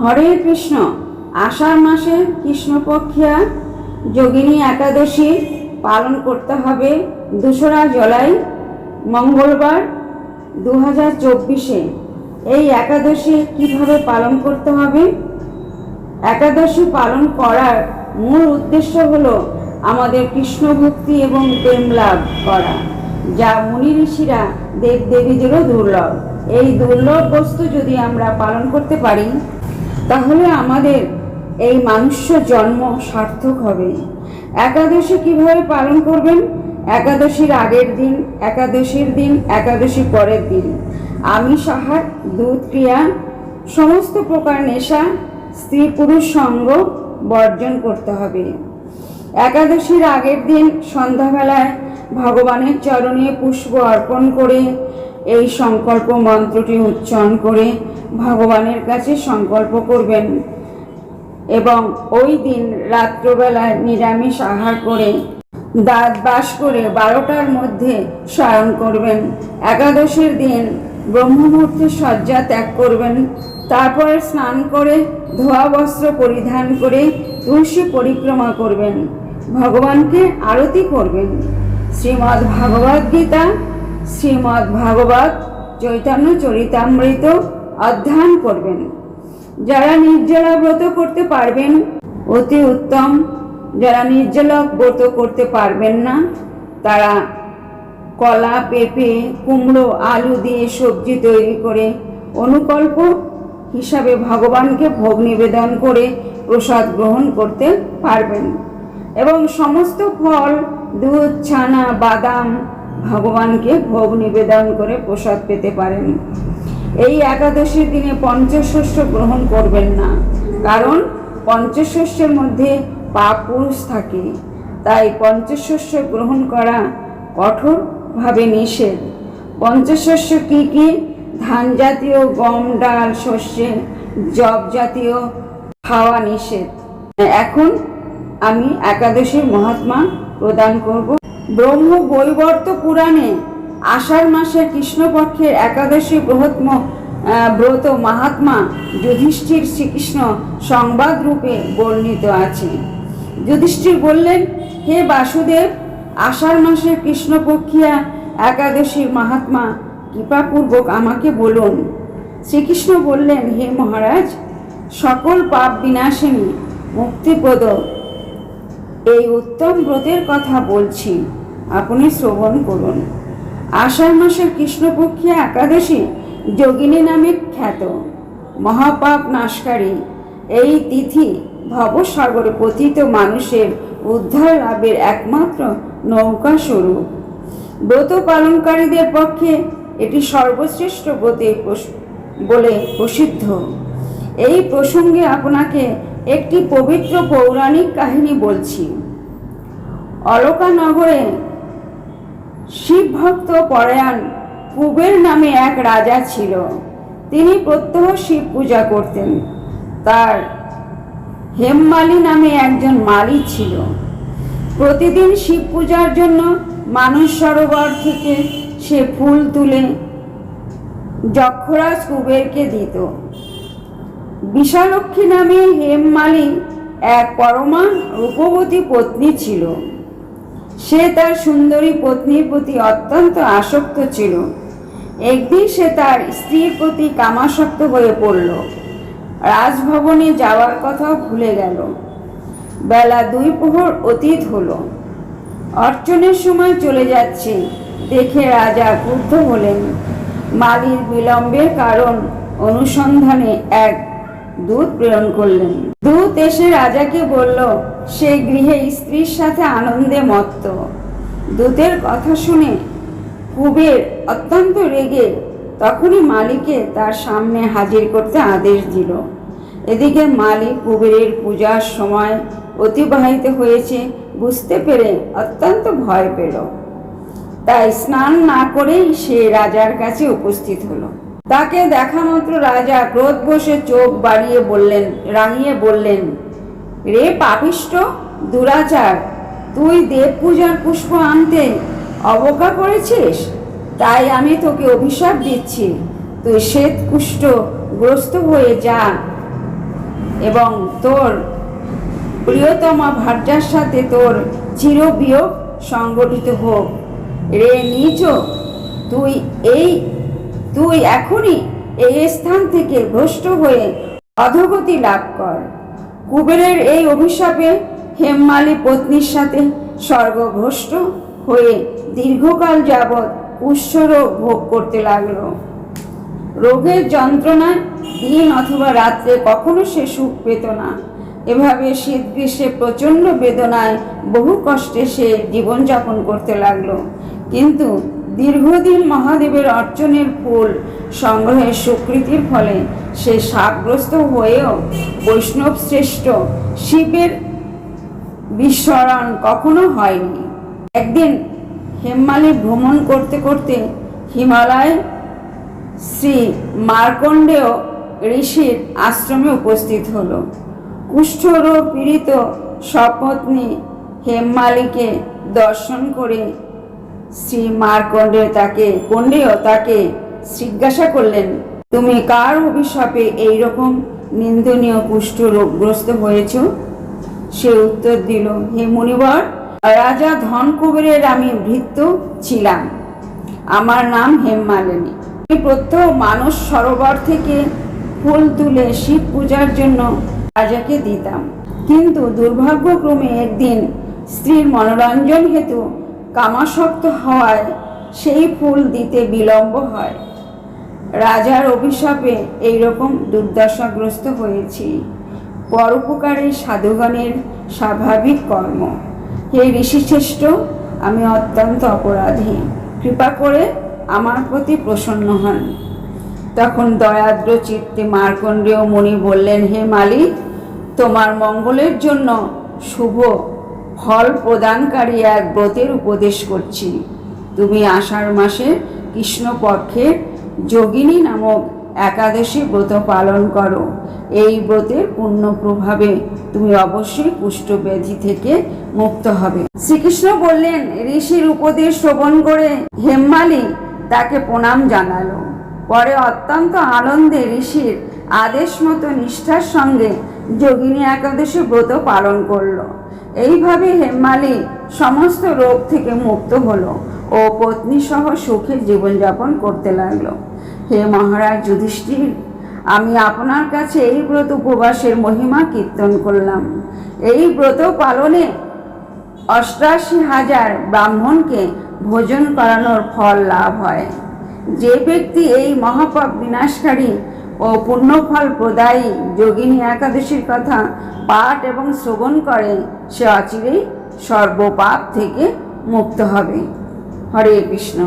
হরে কৃষ্ণ। আষাঢ় মাসে কৃষ্ণপক্ষিয়া যোগিনী একাদশী পালন করতে হবে দোসরা জুলাই, মঙ্গলবার দু হাজার চব্বিশে। এই একাদশী কীভাবে পালন করতে হবে? একাদশী পালন করার মূল উদ্দেশ্য হলো আমাদের কৃষ্ণ ভক্তি এবং প্রেম লাভ করা, যা মুনি ঋষিরা দেব দেবীদেরও দুর্লভ। এই দুর্লভ বস্তু যদি আমরা পালন করতে পারি তাহলে আমাদের এই মানুষ্য জন্ম সার্থক হবে। একাদশী কীভাবে পালন করবেন? একাদশীর আগের দিন, একাদশীর দিন, একাদশী পরের দিন। আমিষ আহার দুধ, ক্রিয়া, সমস্ত প্রকার নেশা, স্ত্রী পুরুষ সঙ্গ বর্জন করতে হবে। একাদশীর আগের দিন সন্ধ্যাবেলায় ভগবানের চরণে পুষ্প অর্পণ করে এই সংকল্প মন্ত্রটি উচ্চারণ করে ভগবানের কাছে সংকল্প করবেন এবং ওই দিন রাত্রবেলায় নিরামিষ আহার করে দাঁত বাস করে বারোটার মধ্যে শয়ন করবেন। একাদশের দিন ব্রহ্মমূর্তে শয্যা ত্যাগ করবেন। তারপরে স্নান করে ধোয়া বস্ত্র পরিধান করে তুলসী পরিক্রমা করবেন। ভগবানকে আরতি করবেন। শ্রীমদ্ ভাগবত গীতা শ্রীমদ্ ভাগবত চৈতন্য চরিতামৃত অধ্যয়ন করবেন। যারা নির্জলা ব্রত করতে পারবেন, অতি উত্তম। যারা নির্জলা ব্রত করতে পারবেন না, তারা কলা, পেঁপে, কুমড়ো, আলু দিয়ে সবজি তৈরি করে অনুকল্প হিসাবে ভগবানকে ভোগ নিবেদন করে প্রসাদ গ্রহণ করতে পারবেন। এবং সমস্ত ফল, দুধ, ছানা, বাদাম ভগবানকে ভোগ নিবেদন করে প্রসাদ পেতে পারেন। এই একাদশীর দিনে পঞ্চশস্য গ্রহণ করবেন না, কারণ পঞ্চশস্যের মধ্যে পাপ পুরুষ থাকে। তাই পঞ্চশস্য গ্রহণ করা কঠোরভাবে নিষেধ। পঞ্চশস্য কি কি? ধান জাতীয় গম, ডাল শস্যে জব জাতীয় খাওয়া নিষেধ। এখন আমি একাদশীর মহাত্মা প্রদান করব। ব্রহ্ম বৈবর্ত পুরাণে আষাঢ় মাসের কৃষ্ণপক্ষের একাদশী বৃহত্ম ব্রত মাহাত্মা যুধিষ্ঠির শ্রীকৃষ্ণ সংবাদ রূপে বর্ণিত আছে। যুধিষ্ঠির বললেন, হে বাসুদেব, আষাঢ় মাসের কৃষ্ণপক্ষিয়া একাদশীর মাহাত্মা কৃপাপূর্বক আমাকে বলুন। শ্রীকৃষ্ণ বললেন, হে মহারাজ, সকল পাপ বিনাশিনী, মুক্তিপ্রদ। এই উত্তম ব্রতের কথা বলছি। আপনি শ্রবণ করুন। আষাঢ় মাসের কৃষ্ণপক্ষী একাদশী যোগিনী নামে খ্যাত। মহাপাপ নাশকারী। এই তিথি ভবসাগরে পতিত মানুষের উদ্ধার লাভের একমাত্র নৌকা স্বরূপ। ব্রত পালনকারীদের পক্ষে এটি সর্বশ্রেষ্ঠ ব্রতে বলে প্রসিদ্ধ। এই প্রসঙ্গে আপনাকে একটি পবিত্র পৌরাণিক কাহিনী বলছি। অলকানগরে শিব ভক্ত পরায়ণ কুবের নামে এক রাজা ছিল। তিনি প্রত্যহ শিব পূজা করতেন। তার হেমমালি নামে একজন মালি ছিল। প্রতিদিন শিব পূজার জন্য মানুষ সরোবর থেকে সে ফুল তুলে যক্ষরাজ কুবেরকে দিত। বিশালক্ষী নামে হেমমালি এক পরমা রূপবতী পত্নী ছিল। সে তার সুন্দরী পত্নীর প্রতি অত্যন্ত আসক্ত ছিল। একদিন সে তার স্ত্রীর প্রতি কামাসক্ত হয়ে পড়ল। রাজভবনে যাওয়ার কথাও ভুলে গেল। বেলা দুই প্রহর অতীত হলো। অর্চনের সময় চলে যাচ্ছে, দেখে রাজা ক্রুদ্ধ হলেন। মালির বিলম্বের কারণ অনুসন্ধানে এক দূত প্রেরণ করলেন। দূত এসে রাজাকে বলল, সে গৃহে স্ত্রীর সাথে আনন্দে মত্ত। দূতের কথা শুনে কুবের অত্যন্ত রেগে তখনই মালিকে তার সামনে হাজির করতে আদেশ দিল। এদিকে মালিক কুবেরের পূজার সময় অতিবাহিত হয়েছে, বুঝতে পেরে অত্যন্ত ভয় পেল। তাই স্নান না করেই সে রাজার কাছে উপস্থিত হলো। তাকে দেখা মাত্র রাজা ক্রোধ বসে চোখ বাড়িয়ে বললেন, রাঙিয়ে বললেন, রে পাপিষ্ট, দুরাচার, তুই দেব পূজার পুষ্প আনতে অবজ্ঞা করেছিস? তাই আমি তোকে অভিশাপ দিচ্ছি। তুই শ্বেত কুষ্ঠ গ্রস্ত হয়ে যা এবং তোর প্রিয়তমা ভার্যার সাথে তোর চিরবিয়োগ সংগঠিত হোক। রে নিচ, তুই এই তুই এখনই এই স্থান থেকে ভ্রষ্ট হয়ে অধগতি লাভ কর। কুবেরের এই অভিশাপে হেমমালী পত্নীর সাথে স্বর্গভ্রষ্ট হয়ে দীর্ঘকাল যাবৎ কুষ্ঠরোগ ভোগ করতে লাগল। রোগের যন্ত্রণায় দিন অথবা রাত্রে কখনো সে সুখ পেত না। এভাবে শীত গ্রীষ্মে প্রচণ্ড বেদনায় বহু কষ্টে সে জীবনযাপন করতে লাগল। কিন্তু দীর্ঘদিন মহাদেবের অর্চনের ফুল সংগ্রহের স্বীকৃতির ফলে সে শাপগ্রস্ত হয়েও বৈষ্ণব শ্রেষ্ঠ শিবের বিস্মরণ কখনো হয়নি। একদিন হেমমালী ভ্রমণ করতে করতে হিমালয় শ্রী মার্কণ্ডেয় ঋষির আশ্রমে উপস্থিত হলো। কুষ্ঠরোগ পীড়িত সপত্নী হেমমালিকে দর্শন করে শ্রী মার্কণ্ডে তাকে কণ্ডেয় তাকে জিজ্ঞাসা করলেন, তুমি কার অভিশাপে এইরকম নিন্দনীয় কুষ্ঠ রোগগ্রস্ত হয়েছ? সে উত্তর দিল, হে মুনিবর, রাজা ধন কুবেরের আমি ভৃত্য ছিলাম। আমার নাম হেমমালিনী। আমি প্রত্যহ মানস সরোবর থেকে ফুল তুলে শিব পূজার জন্য রাজাকে দিতাম। কিন্তু দুর্ভাগ্যক্রমে একদিন স্ত্রীর মনোরঞ্জন হেতু কামাসক্ত হওয়ায় সেই ফুল দিতে বিলম্ব হয়। রাজার অভিশাপে এইরকম দুর্দশাগ্রস্ত হয়েছি। পরোপকারী সাধুগণের স্বাভাবিক কর্ম। হে ঋষিশ্রেষ্ঠ, আমি অত্যন্ত অপরাধী। কৃপা করে আমার প্রতি প্রসন্ন হন। তখন দয়াদ্র চিত্তে মার্কণ্ডেয় মুনি বললেন, হে মালিক, তোমার মঙ্গলের জন্য শুভ ফল প্রদানকারী এক ব্রতের উপদেশ করছি। তুমি আষাঢ় মাসে কৃষ্ণপক্ষে যোগিনী নামক একাদশী ব্রত পালন করো। এই ব্রতের পূর্ণ প্রভাবে তুমি অবশ্যই কুষ্ঠব্যাধি থেকে মুক্ত হবে। শ্রীকৃষ্ণ বললেন, ঋষির উপদেশ শ্রবণ করে হেম্মালি তাকে প্রণাম জানালো। পরে অত্যন্ত আনন্দে ঋষির আদেশ মতো নিষ্ঠার সঙ্গে যোগিনী একাদশী ব্রত পালন করল। এইভাবে হেম্মালি সমস্ত রোগ থেকে মুক্ত হলো ও পত্নী সহ সুখে জীবনযাপন করতে লাগল। হে মহারাজ যুধিষ্ঠির, আমি আপনার কাছে এই ব্রত উপবাসের মহিমা কীর্তন করলাম। এই ব্রত পালনে অষ্টাশি হাজার ব্রাহ্মণকে ভোজন করানোর ফল লাভ হয়। যে ব্যক্তি এই মহাপাপ বিনাশকারী ও পুণ্যফল প্রদায়ী যোগিনী একাদশীর কথা পাঠ এবং শ্রবণ করে সে অচিরেই সর্বপাপ থেকে মুক্ত হবে। হরে কৃষ্ণ।